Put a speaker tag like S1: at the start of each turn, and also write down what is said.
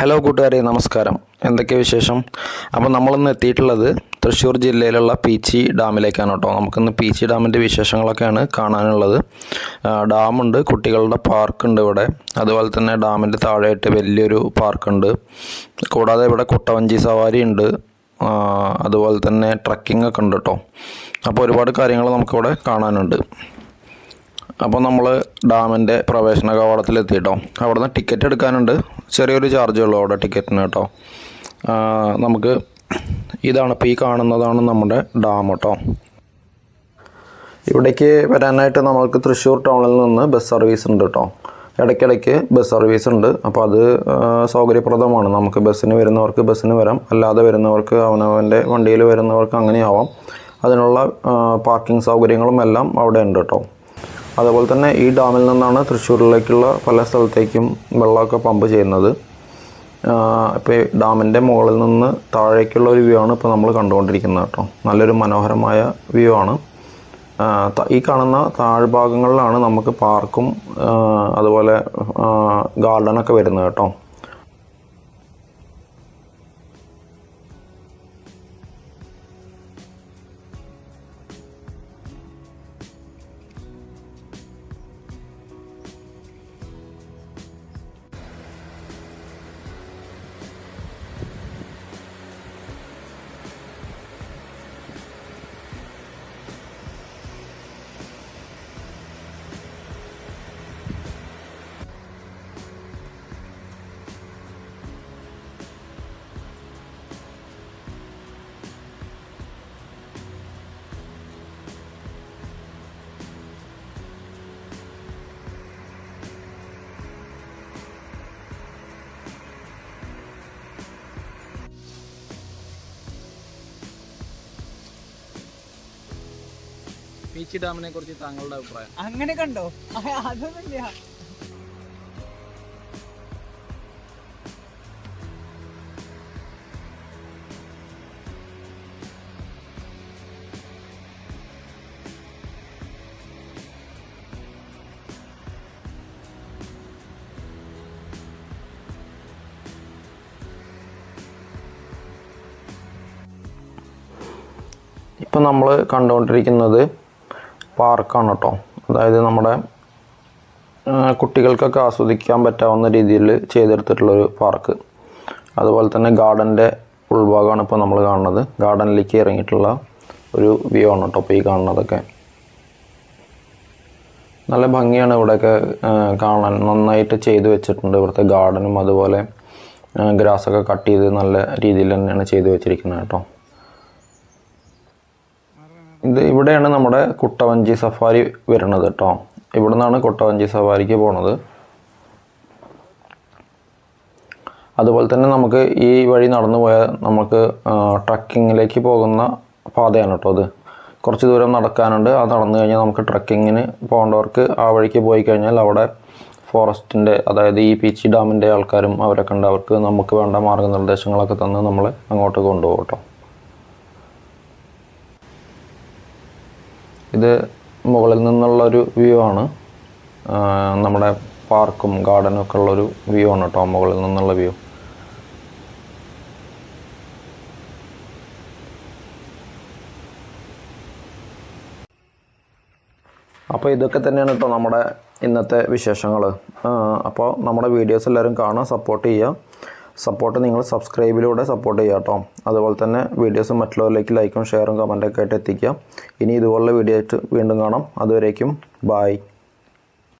S1: Hello കൂട്ടുകാരെ നമസ്കാരം. എന്തൊക്കെ വിശേഷം? അപ്പോൾ നമ്മളിന്ന് എത്തിയിട്ടുള്ളത് തൃശ്ശൂർ ജില്ലയിലുള്ള പീച്ചി ഡാമിലേക്കാണ് കേട്ടോ. നമുക്കിന്ന് പീച്ചി ഡാമിന്റെ വിശേഷങ്ങളൊക്കെയാണ് കാണാനുള്ളത്. ഡാമുണ്ട് കുട്ടികളുടെ പാർക്കുണ്ട് ഇവിടെ. അതുപോലെ തന്നെ ഡാമിന്റെ താഴെയായിട്ട് വലിയൊരു പാർക്കുണ്ട്. കൂടാതെ ഇവിടെ കുട്ടവഞ്ചി സവാരി ഉണ്ട്. അതുപോലെ തന്നെ ട്രക്കിംഗ് ഒക്കെ ഉണ്ട് കേട്ടോ. അപ്പോൾ ഒരുപാട് കാര്യങ്ങൾ നമുക്കിവിടെ കാണാനുണ്ട്. അപ്പോൾ നമ്മൾ ഡാമിന്റെ പ്രവേശന കവാടത്തിൽ എത്തിയിട്ടോ അവിടെ നിന്ന് ടിക്കറ്റ് എടുക്കാനുണ്ട്. ചെറിയൊരു ചാർജ് ഉള്ളൂ അവിടെ ടിക്കറ്റിന് കേട്ടോ. നമുക്ക് ഇതാണ് ഇപ്പോൾ ഈ കാണുന്നതാണ് നമ്മുടെ ഡാം കേട്ടോ. ഇവിടേക്ക് വരാനായിട്ട് നമുക്ക് തൃശ്ശൂർ ടൗണിൽ നിന്ന് ബസ് സർവീസ് ഉണ്ട് കേട്ടോ. ഇടയ്ക്കിടയ്ക്ക് ബസ് സർവീസ് ഉണ്ട്. അപ്പോൾ അത് സൗകര്യപ്രദമാണ്. നമുക്ക് ബസ്സിന് വരുന്നവർക്ക് ബസ്സിന് വരാം. അല്ലാതെ വരുന്നവർക്ക് അവനവന്റെ വണ്ടിയിൽ വരുന്നവർക്ക് അങ്ങനെയാവാം. അതിനുള്ള പാർക്കിംഗ് സൗകര്യങ്ങളും എല്ലാം അവിടെ ഉണ്ട് കേട്ടോ. അതുപോലെ തന്നെ ഈ ഡാമിൽ നിന്നാണ് തൃശ്ശൂരിലേക്കുള്ള പല സ്ഥലത്തേക്കും വെള്ളമൊക്കെ പമ്പ് ചെയ്യുന്നത്. ഇപ്പോൾ ഡാമിന്റെ മുകളിൽ നിന്ന് താഴേക്കുള്ള ഒരു വ്യൂ ആണ് ഇപ്പോൾ നമ്മൾ കണ്ടുകൊണ്ടിരിക്കുന്നത് കേട്ടോ. നല്ലൊരു മനോഹരമായ വ്യൂ ആണ്. ഈ കാണുന്ന താഴ്ഭാഗങ്ങളിലാണ് നമുക്ക് പാർക്കും അതുപോലെ ഗാർഡനൊക്കെ വരുന്നത് കേട്ടോ. പീച്ചി ഡാമിനെ കുറിച്ച് താങ്കളുടെ അഭിപ്രായം?
S2: അങ്ങനെ കണ്ടോ? അതൊന്നുമില്ല.
S1: ഇപ്പം നമ്മൾ കണ്ടുകൊണ്ടിരിക്കുന്നത് പാർക്കാണ് കേട്ടോ അതായത് നമ്മുടെ കുട്ടികൾക്കൊക്കെ ആസ്വദിക്കാൻ പറ്റാവുന്ന രീതിയിൽ ചെയ്തെടുത്തിട്ടുള്ളൊരു പാർക്ക്. അതുപോലെ തന്നെ ഗാർഡന്റെ ഉൾഭാഗമാണ് ഇപ്പോൾ നമ്മൾ കാണുന്നത്. ഗാർഡനിലേക്ക് ഇറങ്ങിയിട്ടുള്ള ഒരു വ്യൂ ആണ് കേട്ടോ ഇപ്പോൾ ഈ കാണുന്നതൊക്കെ. നല്ല ഭംഗിയാണ് ഇവിടെയൊക്കെ കാണാൻ. നന്നായിട്ട് ചെയ്തു വെച്ചിട്ടുണ്ട് ഇവിടുത്തെ ഗാർഡനും. അതുപോലെ ഗ്രാസൊക്കെ കട്ട് ചെയ്ത് നല്ല രീതിയിൽ തന്നെയാണ് ചെയ്തു വെച്ചിരിക്കുന്നത് കേട്ടോ ഇത് ഇവിടെയാണ് നമ്മുടെ കുട്ടവഞ്ചി സഫാരി വരുന്നത് കേട്ടോ. ഇവിടെ നിന്നാണ് കുട്ടവഞ്ചി സഫാരിക്ക് പോണത്. അതുപോലെ തന്നെ നമുക്ക് ഈ വഴി നടന്നു പോയാൽ നമുക്ക് ട്രക്കിങ്ങിലേക്ക് പോകുന്ന പാതയാണ് കേട്ടോ അത്. കുറച്ച് ദൂരം നടക്കാനുണ്ട്. അത് നടന്നു കഴിഞ്ഞാൽ നമുക്ക് ട്രക്കിങ്ങിന് പോകേണ്ടവർക്ക് ആ വഴിക്ക് പോയി കഴിഞ്ഞാൽ അവിടെ ഫോറസ്റ്റിന്റെ അതായത് ഈ പീച്ചി ഡാമിന്റെ ആൾക്കാരും അവരൊക്കെ ഉണ്ട്. അവർക്ക് നമുക്ക് വേണ്ട മാർഗനിർദ്ദേശങ്ങളൊക്കെ തന്ന് നമ്മളെ അങ്ങോട്ട് കൊണ്ടുപോകും ഇത് മുകളിൽ നിന്നുള്ള ഒരു വ്യൂ ആണ് നമ്മുടെ പാർക്കും ഗാർഡനും ഒക്കെ ഉള്ളൊരു വ്യൂ ആണ് കേട്ടോ മുകളിൽ നിന്നുള്ള വ്യൂ അപ്പോൾ ഇതൊക്കെ തന്നെയാണ് കേട്ടോ നമ്മുടെ ഇന്നത്തെ വിശേഷങ്ങൾ അപ്പോൾ നമ്മുടെ വീഡിയോസ് എല്ലാവരും കാണാൻ സപ്പോർട്ട് ചെയ്യുക. സപ്പോർട്ട് നിങ്ങൾ സബ്സ്ക്രൈബിലൂടെ സപ്പോർട്ട് ചെയ്യുക കേട്ടോ. അതുപോലെ തന്നെ വീഡിയോസ് മറ്റുള്ളവരിലേക്ക് ലൈക്കും ഷെയറും കമന്റൊക്കെ ആയിട്ട് എത്തിക്കുക. ഇനി ഇതുപോലുള്ള വീഡിയോ ആയിട്ട് വീണ്ടും കാണാം. അതുവരേക്കും ബായ്